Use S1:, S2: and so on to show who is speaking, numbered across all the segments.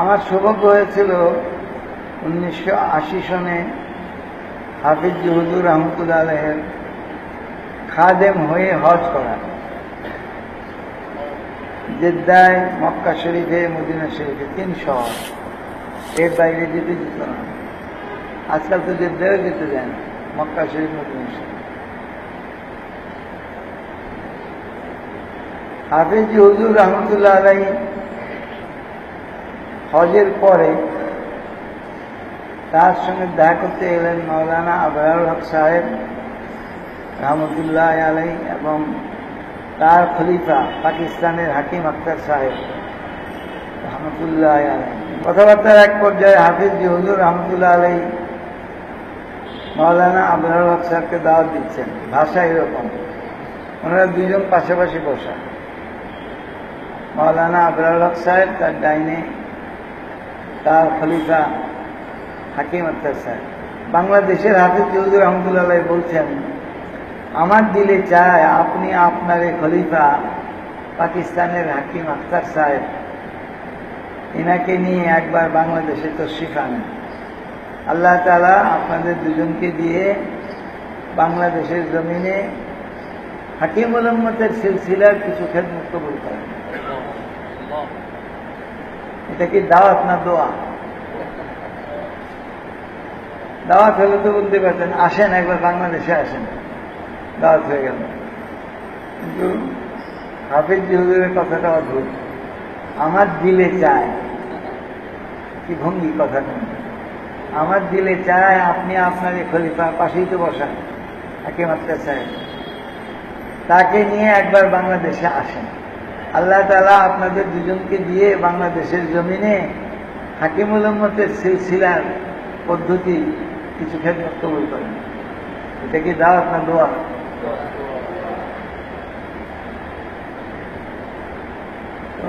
S1: আমার সৌভাগ্য হয়েছিল উনিশশো আশি সনে হাফিজ হুজুর রহমতুল্লাহ আলহের খাদেম হয়ে হজ করা জেদ্দায় মক্কা শরীফে, মদিনা শরীফে তিন শহর। এর বাইরে যেতে যেত না। আজকাল তো জেদ্দায়ও যেতে দেয় না মক্কা শরীফ, মদিনা শরীফ। হাফিজ হুজুর রহমতুল্লাহ আলাই হজের পরে তার সঙ্গে দেখা করতে এলেন মৌলানা আবরারুল হক সাহেব রহমতুল্লাহ আলাই এবং তার খলিফা পাকিস্তানের হাকিম আক্তার সাহেব রহমতুল্লাহ আলাই কথাবার্তার এক পর্যায়ে হাফিজ হুজুর রহমতুল্লাহ আলাই মৌলানা আবরারুল হক সাহেবকে দাওয়াত দিচ্ছেন। ভাষা এরকম। ওনারা দুজন পাশাপাশি বসা। মৌলানা আবরারুল হক সাহেব তার ডাইনে তার খলিফা হাকিম আক্তার সাহেব বাংলাদেশের হাফিজ চৌধুরী রহমতুল্লাহ বলছেন, আমার দিলে চায় আপনি আপনার খলিফা পাকিস্তানের হাকিম আক্তার সাহেব। এনাকে নিয়ে একবার বাংলাদেশে তশরিফ আনেন। আল্লাহ তালা আপনাদের দুজনকে দিয়ে বাংলাদেশের জমিনে হাকিম উলম্মতের সিলসিলার কিছু খেদমত কবুল করেন। এটা কি দাওয়াত না দোয়া? দাওয়াত হলে তো বলতে পারতেন, আসেন একবার বাংলাদেশে আসেন। দাওয়াত হয়ে গেল। কিন্তু হাফিজ হুজুরের কথাটা অদ্ভুত। আমার দিলে চায়। কি ভঙ্গি কথা আমার দিলে চায়, আপনি আপনার এই খলিফা পাশেই তো বসান হাকিম আক্তার সাহেব তাকে নিয়ে একবার বাংলাদেশে আসেন। আল্লাহ তালা আপনাদের দুজনকে দিয়ে বাংলাদেশের জমিনে হাকিমুল উম্মতের সিলসিলার পদ্ধতি কিছু ক্ষেত্রে কবুল করেন। এটা কি দাওয়াত না দোয়া?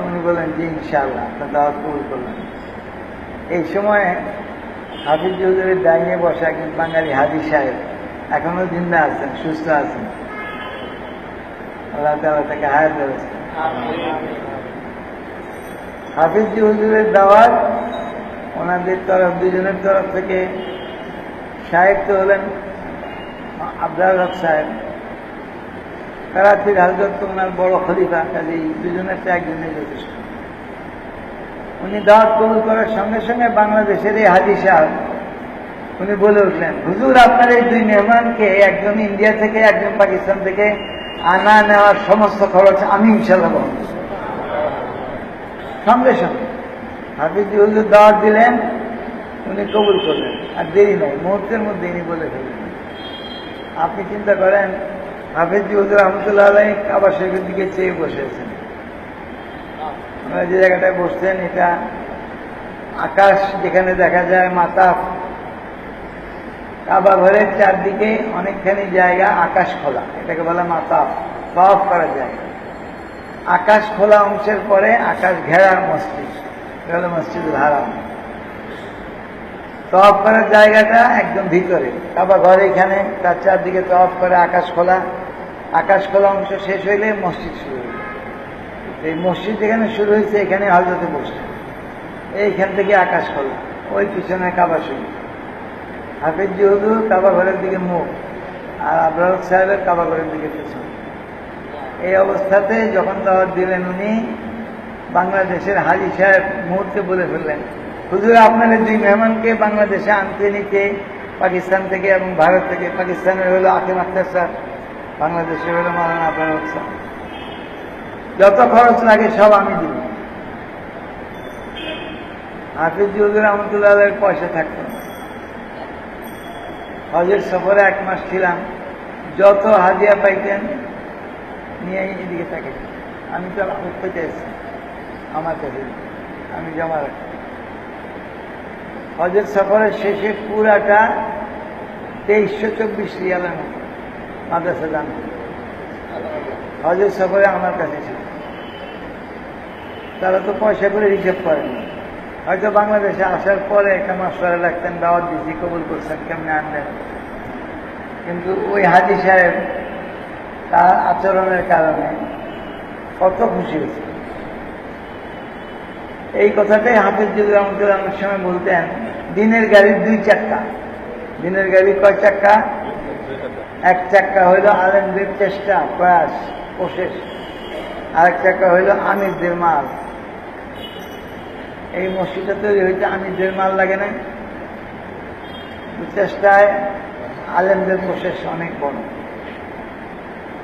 S1: উনি বলেন যে ইনশাআল্লাহ, আপনার দাওয়াত কবুল করলেন এই সময় হাফিজ চৌধুরীর ডাইনে বসা একজন বাঙালি হাজি সাহেব এখনও জিন্দা আছেন, সুস্থ আছেন। আল্লাহ তালা তাকে হায়াত দেবেছেন হাফিজ হুজুরের দাওয়াত, ওনাদের তরফ, দুজনের তরফ থেকে সাহেব তো হলেন আবদার হক সাহেব। কারাচির হাজরত তো ওনার বড় খলিফা কাজে, দুজনের তো একজনের যথেষ্ট। উনি দাওয়াত কবুল করার সঙ্গে সঙ্গে বাংলাদেশের এই হাজি সাহেব, উনি বলে উঠলেন, হুজুর, আপনার এই দুই মেহমানকে, একজন ইন্ডিয়া থেকে, একজন পাকিস্তান থেকে আনা নেওয়ার সমস্ত খরচ আমি ইনশাল্লাহ বহন সঙ্গে সঙ্গে। হাফিজ হুজুর দাওয়াত দিলেন, উনি কবুল করলেন। আর দেরি নাই, মুহূর্তের মধ্যে ইনি বলে ফেললেন। আপনি চিন্তা করেন, হাফিজ হুজুর রহমতুল্লাহ আলাই কাবা শরীফের দিকে চেয়ে বসেছেন ওনারা যে জায়গাটায় বসছেন, এটা আকাশ যেখানে দেখা যায় মাতাফ কাবা ঘরের চারদিকে অনেকখানি জায়গা, আকাশ খোলা। এটাকে বলে মাতাফ তফ করা যায় আকাশ খোলা অংশের পরে আকাশ ঘেরা মসজিদ। হলো মসজিদুল হারাম। তফ করার জায়গাটা একদম ভিতরে। কাবা ঘর এখানে, তার চারদিকে তফ করে আকাশ খোলা। আকাশ খোলা অংশ শেষ হইলে মসজিদ শুরু হইল। এই মসজিদ যেখানে শুরু হয়েছে এখানে হজরতে বসছে এইখান থেকে আকাশ খোলা। ওই পিছনে কাবা শুরু হাফিজ হুজুর কাবা ঘরের দিকে মুখ, আর আবরার সাহেবের কাবা ঘরের দিকে পেছন। এই অবস্থাতে যখন দাওয়াত দিলেন উনি, বাংলাদেশের হাজি সাহেব মুহূর্তে বলে ফেললেন, হুজুর, আপনাদের দুই মেহমানকে বাংলাদেশে আনতে, নিতে, পাকিস্তান থেকে এবং ভারত থেকে, পাকিস্তানের হলো আকিম আক্তার স্যার বাংলাদেশে হলো মালানা আবরার স্যার। যত খরচ লাগে সব আমি দিব। হাফিজ হুজুর রহমতুল্লাহ পয়সা থাকতো। হজের সফরে এক মাস ছিলাম। যত হাজিয়া পাইতেন নিয়ে এদিকে থাকে। আমি তো পেতে এসেছি। আমার কাছে। আমি জমা রাখি হজের সফরের শেষে পুরাটা তেইশশো চব্বিশ রিয়ালের মতো মাদ্রাসা দান হজের সফরে আমার কাছে ছিল। তারা তো পয়সা করে হিসেব করেন হয়তো বাংলাদেশে আসার পরে একটা মাস্টারে লাগতেন, দাওয়াত দিচ্ছি কবুল করছেন, কেমনে আনলেন? কিন্তু ওই হাজি সাহেব তার আচরণের কারণে কত খুশি হয়েছে। এই কথাটাই হাফিজুর রহমতুল্লাহ অনেক সময় বলতেন, দিনের গাড়ির দুই চাক্কা। দিনের গাড়ি কয় চাক্কা? এক চাক্কা হইল আলেমদের চেষ্টা, প্রয়াস কোশেষ আরেক চাক্কা হইল আমিরদের মাল। এই মসজিদটা তৈরি হইতে আমিরদের মাল লাগে না চেষ্টায় আলেমদের প্রসেস অনেক বড়।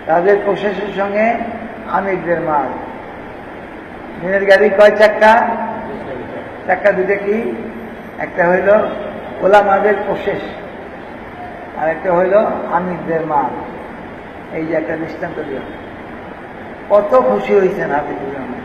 S1: তাদের প্রসেসের সঙ্গে আমিরদের মাল। দিনের গাড়ি কয় চাক্কা? চাক্কা দুটো কি? একটা হইল ওলামাদের প্রসেস আর একটা হইল আমিরদের মাল। এই যে একটা দৃষ্টান্ত দিল কত খুশি হয়েছেন হাফিজুর রহমান